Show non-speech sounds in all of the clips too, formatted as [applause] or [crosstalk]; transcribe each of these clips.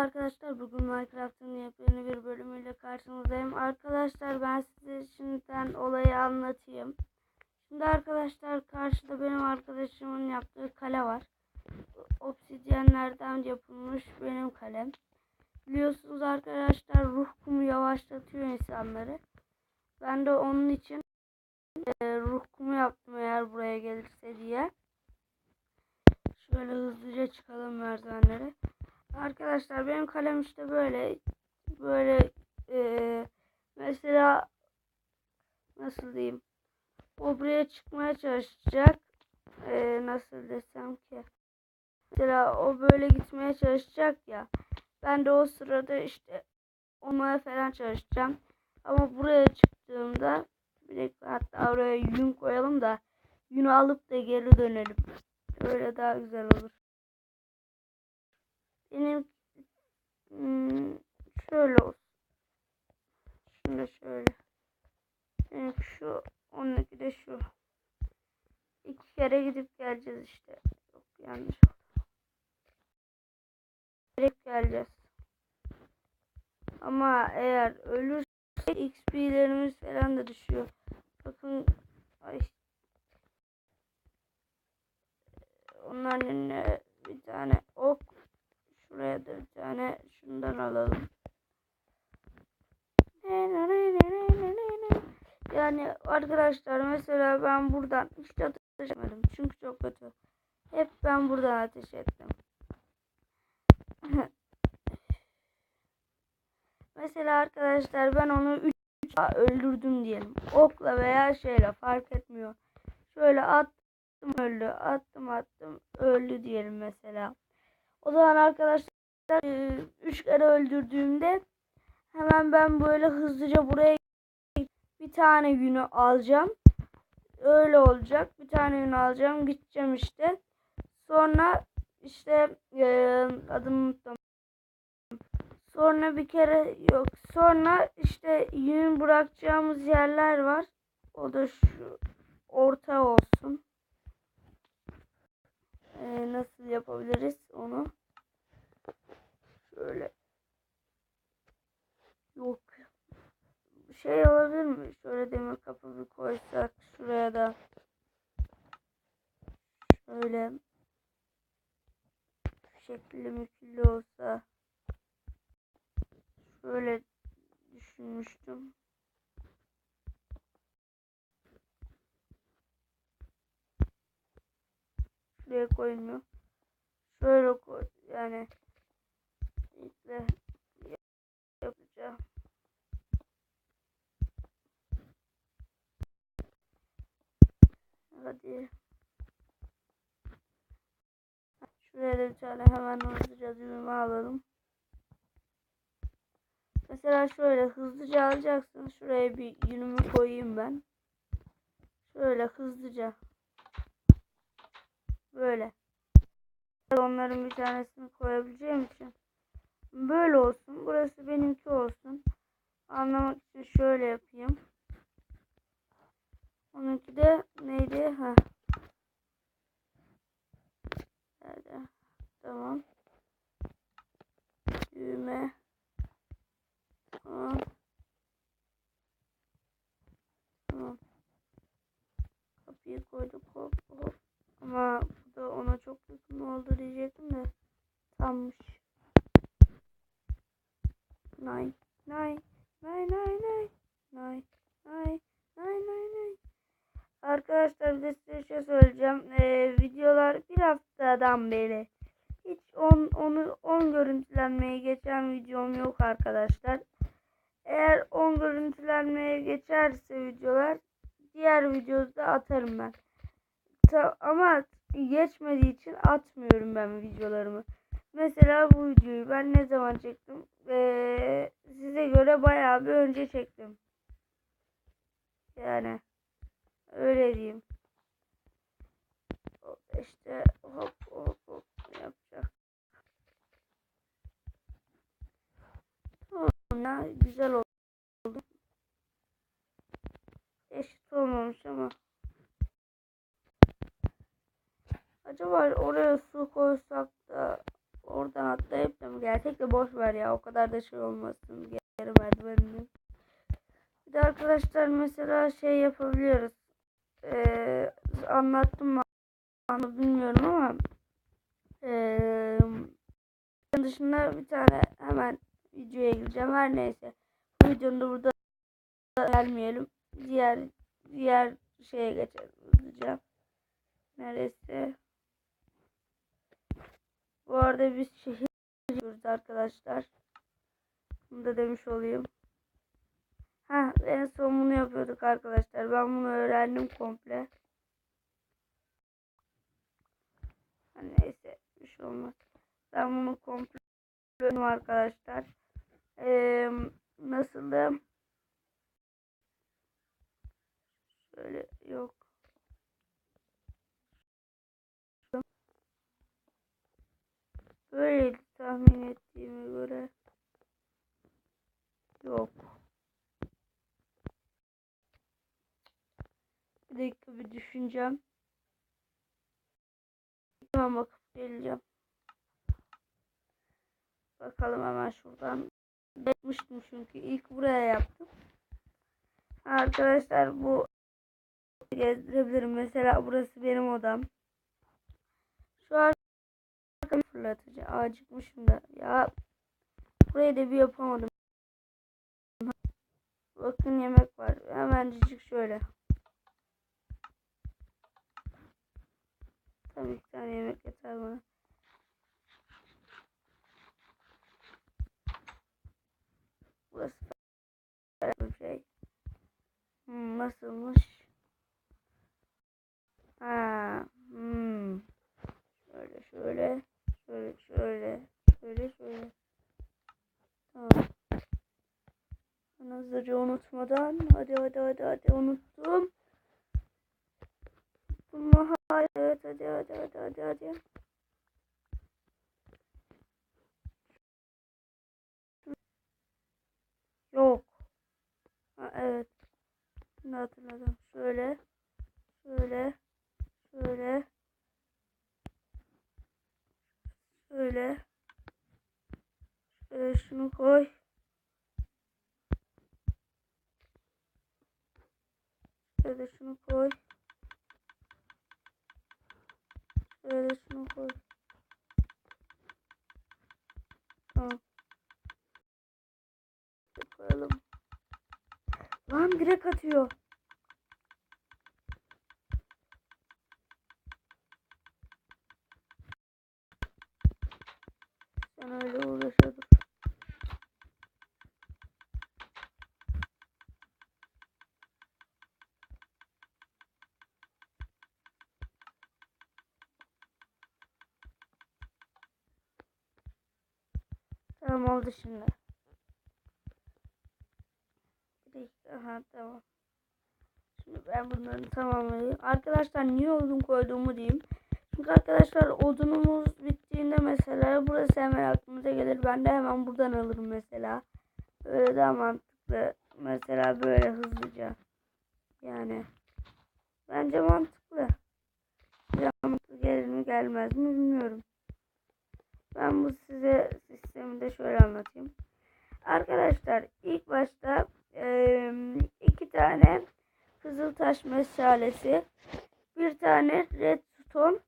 arkadaşlar. Bugün Minecraft'ın yepyeni bir bölümüyle karşınızdayım. Arkadaşlar ben size şimdiden olayı anlatayım. Şimdi arkadaşlar karşıda benim arkadaşımın yaptığı kale var. Obsidyenlerden yapılmış benim kalem. Biliyorsunuz arkadaşlar ruh kumu yavaşlatıyor insanları. Ben de onun için e, ruh kumu yaptım eğer buraya gelirse diye. Şöyle hızlıca çıkalım merdivenlere. Arkadaşlar benim kalem işte böyle. Böyle e, mesela nasıl diyeyim? O buraya çıkmaya çalışacak. E, nasıl desem ki? Mesela o böyle gitmeye çalışacak ya. Ben de o sırada işte olmaya falan çalışacağım. Ama buraya çıktığımda bir dakika hatta oraya yün koyalım da yünü alıp da geri dönelim. Öyle daha güzel olur benim hmm, şöyle olsun. Şunu şöyle. Benim şu onunki de şu. İki kere gidip geleceğiz işte. Yok yanlış oldu. Direkt geleceğiz. Ama eğer ölürse XP'lerimiz falan da düşüyor. Bakın ay onların önüne bir tane ok Şuraya da bir tane şundan alalım. Yani arkadaşlar mesela ben buradan hiç ateş etmedim. Çünkü çok kötü. Hep ben buradan ateş ettim. [laughs] mesela arkadaşlar ben onu 3 öldürdüm diyelim. Okla veya şeyle fark etmiyor. Şöyle attım öldü. Attım attım öldü diyelim mesela. O zaman arkadaşlar 3 kere öldürdüğümde hemen ben böyle hızlıca buraya bir tane günü alacağım. Öyle olacak. Bir tane günü alacağım. Gideceğim işte. Sonra işte e, adımı unuttum. Sonra bir kere yok. Sonra işte yün bırakacağımız yerler var. O da şu orta olsun. Ee, nasıl yapabiliriz onu? Şöyle. Yok. Şey olabilir mi? Şöyle demir kapı bir koysak şuraya da. Şöyle. Şekilli mükilli olsa. Şöyle düşünmüştüm. Şuraya koymuyor. Şöyle koy. Yani işte yapacağım. Hadi. Şuraya da bir tane hemen hızlıca düğme alalım. Mesela şöyle hızlıca alacaksın. Şuraya bir yünümü koyayım ben. Şöyle hızlıca. Böyle. Onların bir tanesini koyabileceğim için. Böyle olsun. Burası benimki olsun. Anlamak için şöyle yapayım. Onunki de neydi? Ha. Nerede? Tamam. Düğme. Tamam. Tamam. Kapıyı koyduk. Hop hop. Ama bu da ona çok yakın oldu diyecektim de. Tammış. Nine. Nine. Nine nine nine. Nine. Nine. Nine nine nine. Arkadaşlar bir de size bir şey söyleyeceğim. Ee, videolar bir haftadan beri hiç 10 onu 10 görüntülenmeye geçen videom yok arkadaşlar. Eğer 10 görüntülenmeye geçerse videolar diğer videoda atarım ben. Ta ama geçmediği için atmıyorum ben videolarımı. Mesela bu videoyu ben ne zaman çektim? Ee, size göre bayağı bir önce çektim. Yani öyle diyeyim. İşte hop hop hop yapacak. Tamam güzel oldu. Eşit olmamış ama. Acaba oraya su koysak da oradan atlayıp da mı gelsek de boş ver ya. O kadar da şey olmasın. Geri merdivenden. Bir de arkadaşlar mesela şey yapabiliyoruz. Ee, anlattım mı? Anladım bilmiyorum ama ee, dışında bir tane hemen videoya gireceğim. Her neyse. Bu videonun da burada gelmeyelim. Diğer diğer şeye hızlıca. Neresi? Bu arada biz şehir yapıyoruz arkadaşlar. Bunu da demiş olayım. Ha en son bunu yapıyorduk arkadaşlar. Ben bunu öğrendim komple. Neyse bir şey olmaz. Ben bunu komple öğrendim arkadaşlar. Ee, nasıldı? Şöyle yok. Böyleydi tahmin ettiğime göre. Yok. Bir dakika bir düşüneceğim. Hemen bakıp geleceğim. Bakalım hemen şuradan. Yapmıştım çünkü ilk buraya yaptım. Arkadaşlar bu gezdirebilirim. Mesela burası benim odam. Şu an fırlatıcı. Acıkmışım da. Ya burayı da bir yapamadım. Bakın yemek var. Hemencik şöyle. Tabii bir tane yemek yeter bana. Burası bir şey. Hmm, nasılmış? Ha, hmm. Şöyle şöyle. Şöyle şöyle. Şöyle şöyle. Tamam. Hızlıca unutmadan. Hadi hadi hadi hadi unuttum. Unuttum. Hadi hadi hadi hadi hadi hadi hadi. Yok. Ha, evet. Şimdi hatırladım. Şöyle. Şöyle. Şöyle. Şöyle. Şöyle şunu koy. Şöyle şunu koy. Şöyle şunu koy. Tamam. Koyalım. Lan direkt atıyor. Sen öyle uğraşıyordun. Tamam oldu şimdi. Aha tamam. Şimdi ben bunları tamamlayayım. Arkadaşlar niye odun koyduğumu diyeyim. Çünkü arkadaşlar odunumuz bittiğinde mesela burası hemen aklımıza gelir. Ben de hemen buradan alırım mesela. Böyle daha mantıklı. Mesela böyle hızlıca. Yani. Bence mantıklı. Mantıklı gelir mi gelmez mi bilmiyorum. Ben bu size sistemi de şöyle anlatayım. Arkadaşlar ilk başta e, iki tane Kızıltaş meşalesi, bir tane redstone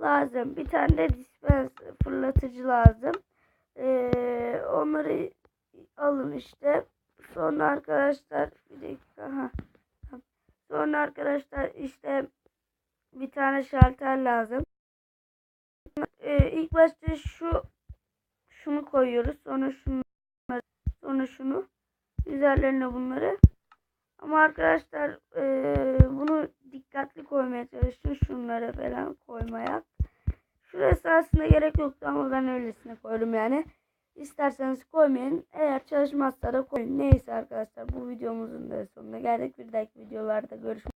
lazım. Bir tane de dispens fırlatıcı lazım. Ee, onları alın işte. Sonra arkadaşlar bir dakika. Ha. Sonra arkadaşlar işte bir tane şalter lazım. Ee, ilk başta şu şunu koyuyoruz. Sonra şunu sonra şunu üzerlerine bunları ama arkadaşlar e, bunu dikkatli koymaya çalışın. Şunları falan koymaya. Şurası aslında gerek yoktu ama ben öylesine koydum yani. İsterseniz koymayın. Eğer çalışmazsa da koyun. Neyse arkadaşlar bu videomuzun da sonuna geldik. Bir dahaki videolarda görüşmek